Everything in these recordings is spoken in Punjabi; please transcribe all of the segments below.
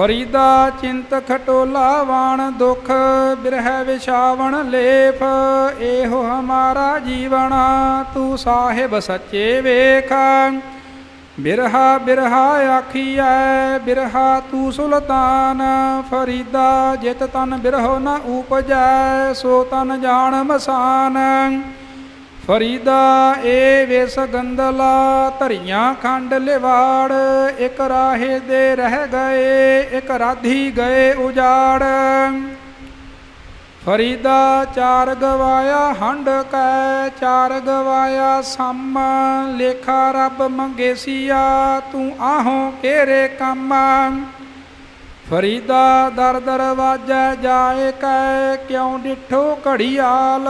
ਫਰੀਦਾ ਚਿੰਤ ਖਟੋਲਾ ਵਾਣ ਦੁਖ, ਬਿਰਹਿ ਵਿਛਾਵਣ ਲੇਫ ਇਹੋ ਹਮਾਰਾ ਜੀਵਨ, ਤੂੰ ਸਾਹਿਬ ਸੱਚੇ ਵੇਖ। ਬਿਰਹਾ ਬਿਰਹਾ ਆਖੀਐ, ਬਿਰਹਾ ਤੂੰ ਸੁਲਤਾਨ, ਫਰੀਦਾ ਜਿਤ ਤਨ ਬਿਰਹੋ ਨ ਉਪਜੈ, ਸੋ ਤਨ ਜਾਣ ਮਸਾਨ ਫਰੀਦਾ ਏ ਵੇਸ ਗੰਦਲਾ ਧਰੀਆਂ ਖੰਡ ਲਿਵਾੜ, ਇਕ ਰਾਹੇ ਦੇ ਰਹਿ ਗਏ, ਇੱਕ ਰਾਧੀ ਗਏ ਉਜਾੜ। ਫਰੀਦਾ ਚਾਰ ਗਵਾਇਆ ਹੰਡ ਕੈ ਚਾਰ ਗਵਾਇਆ ਸਮ, ਲੇਖਾ ਰੱਬ ਮੰਗੇਸੀਆ ਤੂੰ ਆਹੋ ਕਿਹੜੇ ਕੰਮ। ਫਰੀਦਾ ਦਰ ਦਰਵਾਜਾ ਜਾਏ ਕੈ ਕਿਉ ਡਿਠੋ ਘੜੀਆਲ?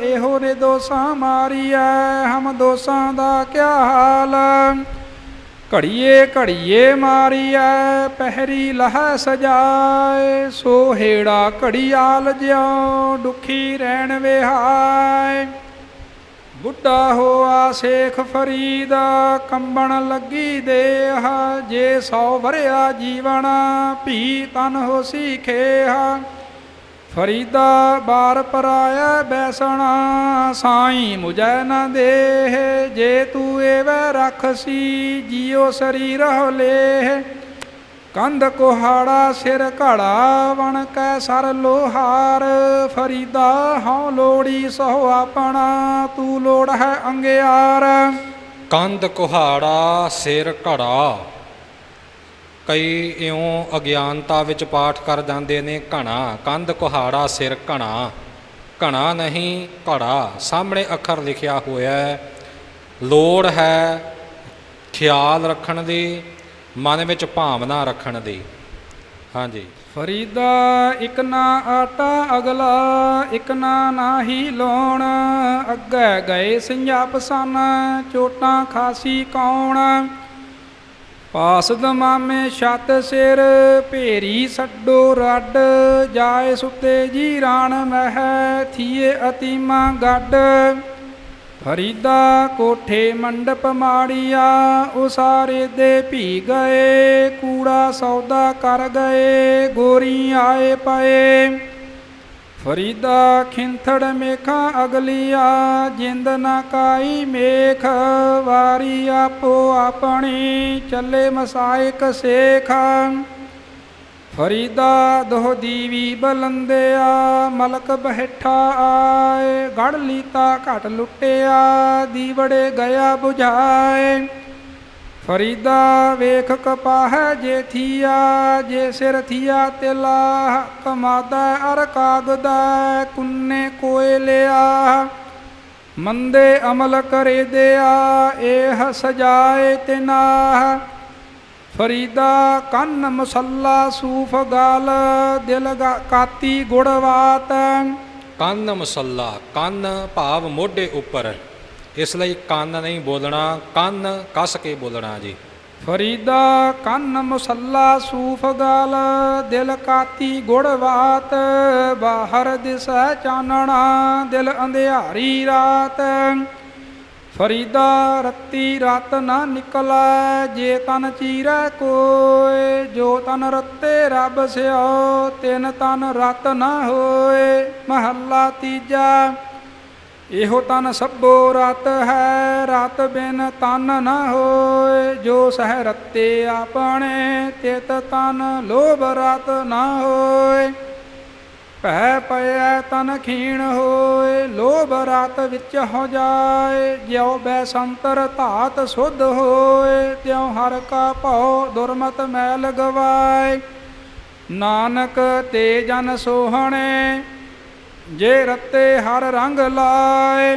ਇਹੋ ਨੇ ਦੋਸਾਂ ਮਾਰੀਐ, ਹਮ ਦੋਸਾਂ ਦਾ ਕਿਆ ਹਾਲ? ਘੜੀਏ ਘੜੀਏ ਮਾਰੀਐ, ਪਹਿਰੀ ਲਹ ਸਜਾਏ, ਸੋ ਹੇੜਾ ਘੜੀਆਲ ਜਿਉ ਦੁਖੀ ਰਹਿਣ ਵਿਹਾਏ। ਬੁੱਢਾ ਹੋਆ ਸੇਖ ਫਰੀਦ, ਕੰਬਣ ਲੱਗੀ ਦੇਹ, ਜੇ ਸੌ ਵਰਿਆ ਜੀਵਨ, ਭੀ ਤਨ ਹੋਸੀ ਖੇਹ। ਫਰੀਦਾ ਬਾਰ ਪਰਾਇਆ ਬੈਸਣਾ, ਸਾਈ ਮੁਝੈ ਨ ਦੇਹ, ਜੇ ਤੂੰ ਏਵੈ ਰਖਸੀ, ਜੀਉ ਸਰੀਰ ਹੋ ਲੇਹ। ਕੰਧ ਕੋਹਾੜਾ ਸਿਰ ਘੜਾ ਵਣ ਕੈ ਸਰ ਲੋਹਾਰ, ਫਰੀਦਾ ਹਉ ਲੋੜੀ ਸੋ ਆਪਣਾ, ਤੂੰ ਲੋੜ ਹੈ ਅੰਗਿਆਰ। ਕੰਧ ਕੁਹਾੜਾ ਸਿਰ ਘੜਾ, ਕਈ ਇਉਂ ਅਗਿਆਨਤਾ ਵਿੱਚ ਪਾਠ ਕਰ ਜਾਂਦੇ ਨੇ ਘਣਾ, ਕੰਧ ਕੁਹਾੜਾ ਸਿਰ ਘਣਾ ਘਣਾ ਨਹੀਂ ਘੜਾ, ਸਾਹਮਣੇ ਅੱਖਰ ਲਿਖਿਆ ਹੋਇਆ ਹੈ, ਲੋੜ ਹੈ ਖਿਆਲ ਰੱਖਣ ਦੀ ਮਨ ਵਿੱਚ ਭਾਵਨਾ ਰੱਖਣ ਦੀ। ਹਾਂਜੀ। ਫਰੀਦਾ, ਇਕ ਨਾ ਆਟਾ ਅਗਲਾ, ਇਕ ਨਾ ਨਾਹੀ ਲੋਣ। ਅੱਗੇ ਗਏ ਸਿੰਘਾ ਪਸਨ, ਚੋਟਾਂ ਖਾਸੀ ਕੌਣ। ਪਾਸ ਦਮਾਮੇ ਛੱਤ ਸਿਰ, ਭੇਰੀ ਛੱਡੋ ਰੱਡ। ਜਾਏ ਸੁੱਤੇ ਜੀ ਰਾਣ ਮਹਿ, ਥੀਏ ਅਤੀਮਾ ਗੱਡ। ਫਰੀਦਾ ਕੋਠੇ ਮੰਡਪ ਮਾੜੀਆ, ਉਸਾਰੇ ਦੇ ਭੀ ਗਏ, ਕੂੜਾ ਸੌਦਾ ਕਰ ਗਏ, ਗੋਰੀ ਆਏ ਪਏ। ਫਰੀਦਾ ਖਿੰਥੜ ਮੇਖਾਂ ਅਗਲੀਆ, ਜਿੰਦ ਨਾ ਕਾਈ ਮੇਖ, ਵਾਰੀ ਆਪੋ ਆਪਣੀ, ਚੱਲੇ ਮਸਾਇਕ ਸੇਖ। ਫਰੀਦਾ ਦੋਹ ਦੀਵੀ ਬਲੰਦਿਆ, ਮਲਕ ਬਹਿਠਾ ਆਏ, ਗੜ ਲੀਤਾ ਘਟ ਲੁੱਟਿਆ, ਦੀਵੜੇ ਗਿਆ 부ਝਾਏ ਫਰੀਦਾ ਵੇਖ ਕਪਾਹ ਜੇ ਥੀਆ, ਜੇ ਸਿਰ ਥੀਆ ਤਿਲਾ, ਕਮਾਦਾ ਅਰ ਕਾਗਦਾ, ਕੁੰਨੇ ਕੋਇ ਲਿਆ। ਮੰਦੇ ਅਮਲ ਕਰੇ ਦਿਆ ਇਹ ਸਜਾਏ ਤਿਨਾਹ ਫਰੀਦਾ ਕੰਨ ਮਸੱਲਾ ਸੂਫ ਗਾਲ ਦਿਲ ਕਾਤੀ ਗੁੜਵਾਤ ਕੰਨ ਮਸੱਲਾ ਕੰਨ ਭਾਵ ਮੋਢੇ ਉੱਪਰ। ਇਸ ਲਈ ਕੰਨ ਨਹੀਂ ਬੋਲਣਾ ਕੰਨ ਕੱਸ ਕੇ ਬੋਲਣਾ ਜੀ। ਫਰੀਦਾ ਕੰਨ ਮਸੱਲਾ ਸੂਫ ਗਾਲ ਦਿਲ ਕਾਤੀ ਗੁੜਵਾਤ ਬਾਹਰ ਦਿਸੈ ਚਾਨਣਾ ਦਿਲ ਅੰਧਿਆਰੀ ਰਾਤ। ਫਰੀਦਾ ਰੱਤੀ ਰਤ ਨਾ ਨਿਕਲੈ, ਜੇ ਤਨ ਚੀਰੈ ਕੋਏ ਜੋ ਤਨ ਰੱਤੇ ਰੱਬ ਸਿਓ, ਤਿਨ ਤਨ ਰਤ ਨਾ ਹੋਏ ਮਹੱਲਾ ਤੀਜਾ। ਇਹੋ ਤਨ ਸਭੋ ਰਤ ਹੈ, ਰਤ ਬਿਨ ਤਨ ਨਾ ਹੋਏ ਜੋ ਸਹਿ ਰੱਤੇ ਆਪਣੇ, ਤਿਤ ਤਨ ਲੋਭ ਰਤ ਨਾ ਹੋਏ ਭੈ ਪਇਐ ਤਨ ਖੀਣ ਹੋਏ, ਲੋਭ ਰਤ ਵਿੱਚ ਹੋ ਜਾਏ। ਜਿਉ ਬੈਸੰਤਰ ਧਾਤ ਸੁਧ ਹੋਏ, ਤਿਉ ਹਰ ਕਾ ਭਉ ਦੁਰਮਤ ਮੈਲ ਗਵਾਏ ਨਾਨਕ ਤੇ ਜਨ ਸੋਹਣੇ, ਜੇ ਰੱਤੇ ਹਰ ਰੰਗ ਲਾਏ।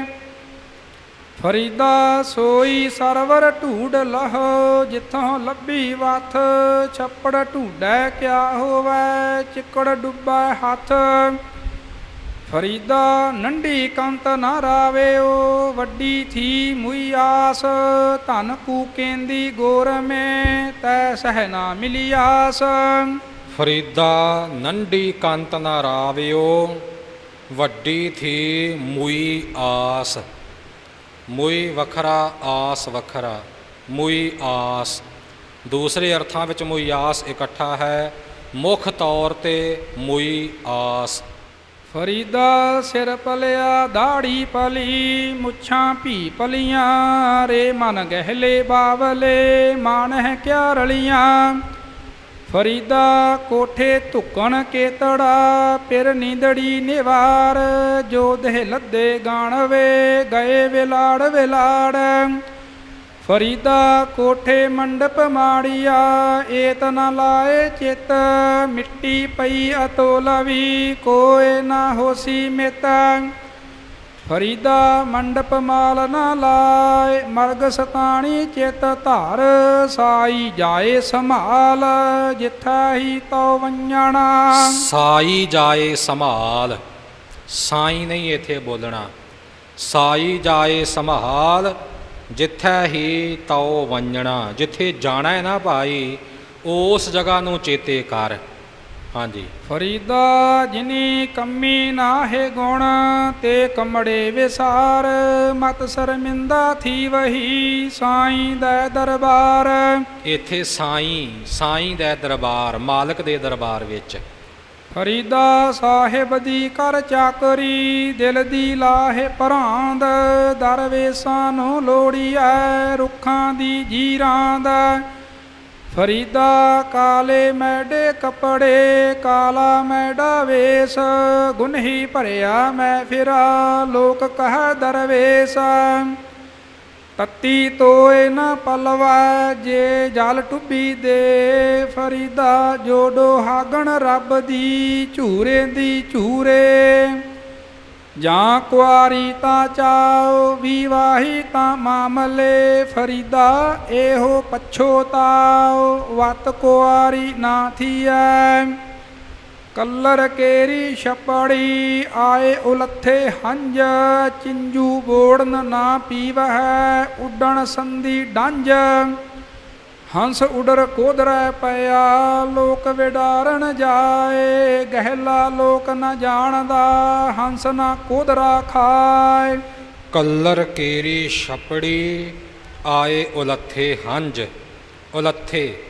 ਫਰੀਦਾ ਸੋਈ ਸਰਵਰ ਢੂਡ ਲਹੋ, ਜਿੱਥੋਂ ਲੱਭੀ ਵਥ, ਛੱਪੜ ਢੂਡੈ ਕਿਆ ਹੋਵੇ, ਚਿੱਕੜ ਡੁੱਬੈ ਹੱਥ। ਫਰੀਦਾ ਨੰਢੀ ਕੰਤ ਨਾ ਰਾਵੇਓ, ਵੱਡੀ ਥੀ ਮੁਈ ਆਸ, ਧਨ ਕੂਕੇਂਦੀ ਗੋਰ ਮੇ, ਤੈ ਸਹਿ ਨਾ ਮਿਲੀ ਆਸ। ਫਰੀਦਾ ਨੰਡੀ ਕੰਤ ਨਾ ਰਾਵਿਓ, ਵੱਡੀ ਥੀ ਮੁਈ ਆਸ। ਮੁਈ ਵੱਖਰਾ, ਆਸ ਵੱਖਰਾ, ਮੁਈ ਆਸ। ਦੂਸਰੇ ਅਰਥਾਂ ਵਿੱਚ ਮੁਈ ਆਸ ਇਕੱਠਾ ਹੈ, ਮੁੱਖ ਤੌਰ ਤੇ ਮੁਈ ਆਸ। ਫਰੀਦਾ ਸਿਰ ਪਲਿਆ, ਦਾੜੀ ਪਲੀ, ਮੁੱਛਾਂ ਭੀ ਪਲੀਆਂ, ਰੇ ਮਨ ਗਹਿਲੇ ਬਾਵਲੇ ਮਾਨ ਹੈ ਕਿਆ ਰਲੀਆਂ। ਫਰੀਦਾ ਕੋਠੇ ਧੁੱਕਣ ਕੇਤੜਾ ਪਿਰ ਨੀਂਦੜੀ ਨਿਵਾਰ, ਜੋ ਦੇਹ ਲੱਦੇ ਗਾਣਵੇ ਗਏ ਵਿਲਾੜ ਵਿਲਾੜ। ਫਰੀਦਾ ਕੋਠੇ ਮੰਡਪ ਮਾੜੀਆ, ਏਤ ਨ ਲਾਏ ਚਿਤ, ਮਿੱਟੀ ਪਈ ਅਤੋਲਵੀ, ਕੋਏ ਨਾ ਹੋਸੀ ਮਿਤ। ਫਰੀਦਾ ਮੰਡਪ ਮਾਲ ਨ ਲਾਏ, ਮਰਗ ਸਤਾਣੀ ਚਿਤ ਧਾਰ ਸਾਈ ਜਾਏ ਸੰਭਾਲ, ਜਿੱਥਾ ਹੀ ਤਉ ਵੰਜਣਾ। ਸਾਈ ਜਾਏ ਸੰਭਾਲ, ਸਾਈ ਨਹੀਂ ਇੱਥੇ ਬੋਲਣਾ। ਸਾਈ ਜਾਏ ਸੰਭਾਲ, ਜਿੱਥੇ ਹੀ ਤਉ ਵੰਜਣਾ। ਜਿੱਥੇ ਜਾਣਾ ਹੈ ਨਾ ਭਾਈ, ਉਸ ਜਗ੍ਹਾ ਨੂੰ ਚੇਤੇ ਕਰ। ਹਾਂਜੀ। ਫਰੀਦਾ ਜਿਨੀ ਕੰਮੀ ਨਾਹੇ ਗੁਣ ਤੇ ਕਮੜੇ ਵਿਸਾਰ ਮਤ ਸ਼ਰਮਿੰਦਾ ਥੀ ਵਹੀ ਸਾਈਂ ਦਾ ਦਰਬਾਰ। ਇੱਥੇ ਸਾਈ ਸਾਈ ਦੇ ਦਰਬਾਰ ਮਾਲਕ ਦੇ ਦਰਬਾਰ ਵਿੱਚ। ਫਰੀਦਾ ਸਾਹਿਬ ਦੀ ਕਰ ਚਾਕਰੀ ਦਿਲ ਦੀ ਲਾਹੇ ਭਰਾਂਦ ਦਰਵੇਸਾਂ ਨੂੰ ਲੋੜੀਐ ਰੁੱਖਾਂ ਦੀ ਜੀਰਾਂਦ। ਫਰੀਦਾ ਕਾਲੇ ਮੈਡੇ ਕਪੜੇ, ਕਾਲਾ ਮੈਡਾ ਵੇਸ ਗੁਨਹੀ ਭਰਿਆ ਮੈਂ ਫਿਰਾ, ਲੋਕ ਕਹ ਦਰਵੇਸ। ਤੱਤੀ ਤੋਏ ਨਾ ਪਲਵਾ, ਜੇ ਜਲ ਟੁੱਬੀ ਦੇ। ਫਰੀਦਾ ਜੋੜੋ ਹਾਗਣ ਰੱਬ ਦੀ, ਝੂਰੇ ਦੀ ਝੂਰੇ। ਜਾਂ ਕੁਆਰੀ ਤਾਂ ਚਾਓ, ਵਿਵਾਹੀ ਤਾਂ ਮਾਮਲੇ ਫਰੀਦਾ, ਇਹੋ ਪਛੋਤਾਓ ਵਤ ਕੁਆਰੀ ਨਾ ਥੀਐ। ਕੱਲਰ ਕੇਰੀ ਛਪੜੀ ਆਏ ਉਲੱਥੇ ਹੰਜ ਚਿੰਜੂ ਬੋੜਨ ਨਾ ਪੀਵਹਿ, ਉੱਡਣ ਸੰਧੀ ਡਾਂਜ ਹੰਸ ਉਡਰ ਕੋਦਰੈ ਪਿਆ, ਲੋਕ ਵਿਡਾਰਨ ਜਾਏ, ਗਹਿਲਾ ਲੋਕ ਨ ਜਾਣਦਾ, ਹੰਸ ਨਾ ਕੋਦਰਾ ਖਾਏ। ਕੱਲਰ ਕੇਰੀ ਛਪੜੀ, ਆਏ ਉਲੱਥੇ ਹੰਜ ਉਲੱਥੇ।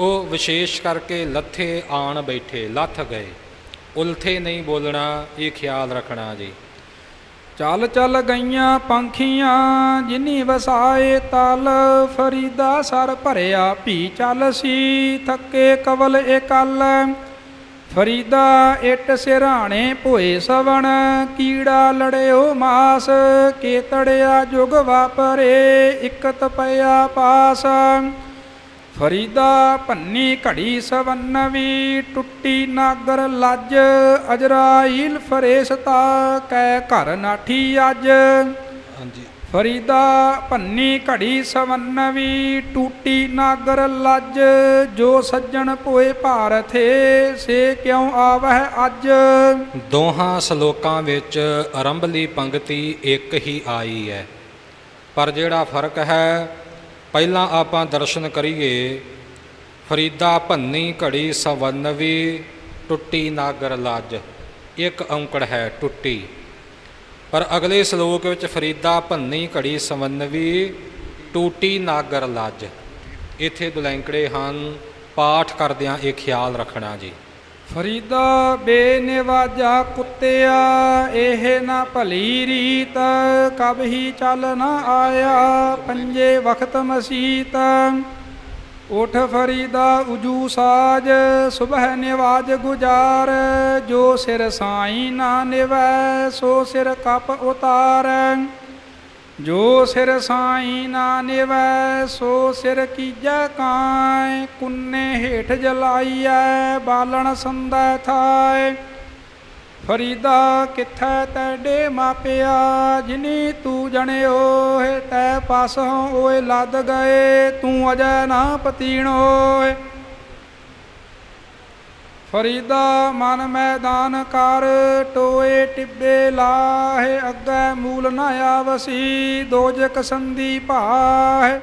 ਉਹ ਵਿਸ਼ੇਸ਼ ਕਰਕੇ ਲੱਥੇ ਆਣ ਬੈਠੇ, ਲੱਥ ਗਏ। ਉਲਥੇ ਨਹੀਂ ਬੋਲਣਾ, ਇਹ ਖਿਆਲ ਰੱਖਣਾ ਜੀ। ਚੱਲ ਚੱਲ ਗਈਆਂ ਪੰਖੀਆਂ, ਜਿਨੀ ਵਸਾਏ ਤਲ, ਫਰੀਦਾ ਸਰ ਭਰਿਆ ਭੀ ਚੱਲ ਸੀ, ਥੱਕੇ ਕਵਲ ਇਕਲ ਫਰੀਦਾ ਇਟ ਸਿਰਾਣੇ ਭੋਏ ਸਵਣ, ਕੀੜਾ ਲੜਿਓ ਮਾਸ, ਕੇਤੜਿਆ ਜੁਗ ਵਾਪਰੇ, ਇਕਤ ਪਿਆ ਪਾਸ। ਫਰੀਦਾ ਭੰਨੀ ਘੜੀ ਸਵੰਨਵੀ ਟੁੱਟੀ ਨਾਗਰ ਲੱਜ ਅਜਰਾਈਲ ਫਰੇਸਤਾ ਕੈ ਘਰ ਨਾਠੀ ਅੱਜ। ਹਾਂਜੀ। ਫਰੀਦਾ ਭੰਨੀ ਘੜੀ ਸਵੰਨਵੀ ਟੂਟੀ ਨਾਗਰ ਲੱਜ ਜੋ ਸੱਜਣ ਭੋਏ ਭਾਰਥੇ ਸੇ ਕਿਉ ਆਵਹਿ ਅੱਜ? ਦੋਹਾਂ ਸ਼ਲੋਕਾਂ ਵਿੱਚ ਆਰੰਭਲੀ ਪੰਕਤੀ ਇੱਕ ਹੀ ਆਈ ਹੈ। ਪਰ ਜਿਹੜਾ ਫ਼ਰਕ ਹੈ ਪਹਿਲਾਂ ਆਪਾਂ ਦਰਸ਼ਨ ਕਰੀਏ। ਫਰੀਦਾ ਭੰਨੀ ਘੜੀ ਸਵੰਨਵੀ, ਟੁੱਟੀ ਨਾਗਰ ਲੱਜ। ਇੱਕ ਔਂਕੜ ਹੈ ਟੁੱਟੀ। ਪਰ ਅਗਲੇ ਸ਼ਲੋਕ ਵਿੱਚ ਫਰੀਦਾ ਭੰਨੀ ਘੜੀ ਸਵੰਨਵੀ, ਟੂਟੀ ਨਾਗਰ ਲੱਜ। ਇੱਥੇ ਦੁਲੈਂਕੜੇ ਹਨ, ਪਾਠ ਕਰਦਿਆਂ ਇਹ ਖਿਆਲ ਰੱਖਣਾ ਜੀ। ਫਰੀਦਾ ਬੇਨਿਵਾਜਾ ਕੁੱਤਿਆ ਇਹ ਨਾ ਭਲੀ ਰੀਤ, ਕਬ ਹੀ ਚੱਲ ਨਾ ਆਇਆ, ਪੰਜੇ ਵਖਤ ਮਸੀਤ। ਉਠ ਫਰੀਦਾ ਉਜੂ ਸਾਜ, ਸੁਬਹ ਨਿਵਾਜ ਗੁਜਾਰ, ਜੋ ਸਿਰ ਸਾਈ ਨਾ ਨਿਵੈ, ਸੋ ਸਿਰ ਕਪ ਉਤਾਰ। ਜੋ ਸਿਰ ਸਾਈ ਨਾ ਨਿਵੈ, ਸੋ ਸਿਰ ਕੀਜੈ ਕਾਇ ਕੁੰਨੇ ਹੇਠ ਜਲਾਈਐ, ਬਾਲਣ ਸੰਦੈ ਥਾਏ। ਫਰੀਦਾ ਕਿੱਥੈ ਤੈਡੇ ਮਾਪਿਆ, ਜਿਨੀ ਤੂੰ ਜਣਿਓ, ਹੈ ਤੈ ਪਾਸੋਂ ਓਏ ਲੱਦ ਗਏ, ਤੂੰ ਅਜੈ ਨਾ ਪਤੀਣੋ ਫਰੀਦਾ ਮਨ ਮੈਦਾਨ ਕਰ, ਟੋਏ ਟਿੱਬੇ ਲਾਹੇ ਅੱਗੇ ਮੂਲ ਨਾ ਆਵਸੀ ਦੋਜਕ ਸੰਦੀ ਭਾਹਿ